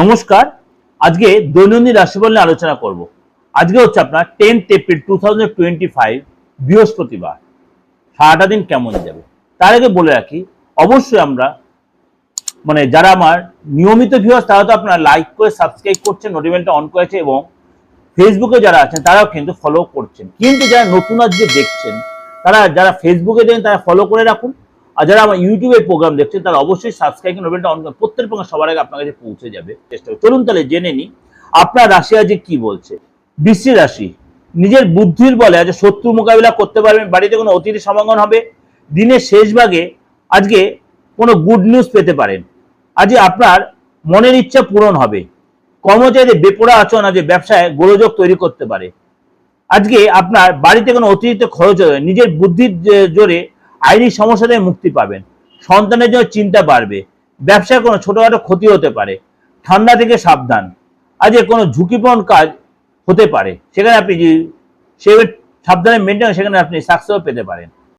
নমস্কার। আজকে দৈনন্দিন রাশিফল নিয়ে আলোচনা করব। আজকে হচ্ছে আপনার tenth April two thousand twenty five বৃহস্পতিবার। সারাটা দিন কেমন যাবে? তার আগে বলে রাখি, অবশ্যই আমরা মানে যারা আমার নিয়মিত ভিউয়ার্স তারা তো আপনারা লাইক করে সাবস্ক্রাইব করছেন নোটিফিকেশনটা অন করেছে এবং ফেসবুকে যারা আছেন, তারাও কিন্তু ফলো করছেন। কিন্তু যারা নতুন আজকে দেখছেন, তারা, যারা ফেসবুকে দেখেন তারা ফলো করে রাখুন। আর যারা আমার ইউটিউবে প্রোগ্রাম দেখছেন, তারা অবশ্যই সাবস্ক্রাইব নোটিফিকেশনটা অন প্রত্যেক প্রোগ্রাম সবার আগে আপনার কাছে পৌঁছে যাবে। চেষ্টা। চলুন তাহলে জেনে নিই, আপনার রাশি আজকে কি বলছে? বৃষ্টি রাশি, নিজের বুদ্ধির বলে আজ শত্রু মোকাবিলা করতে পারবেন, বাড়িতে কোনো অতিথি সমাগম হবে, দিনের শেষ ভাগে আজকে কোনো গুড নিউজ পেতে পারেন। আজ আপনার মনের ইচ্ছা পূরণ হবে। কর্মচারীদের বেপরা আচরণ আজ ব্যবসায় গোলযোগ তৈরি করতে পারে। আজকে আপনার বাড়িতে কোনো অতিরিক্ত খরচ হবে, নিজের বুদ্ধির জোরে আইনি সমস্যা থেকে মুক্তি পাবেন। সন্তানের জন্য চিন্তা বাড়বে। ব্যবসায় কোনো ছোটোখাটো ক্ষতি হতে পারে। ঠান্ডা থেকে সাবধান। আজকে কোনো ঝুঁকিপূর্ণ কাজ হতে পারে। সেখানে আপনি যে সে সাবধানে মেনটেন সেখানে আপনি সাকসেসও পেতে পারেন।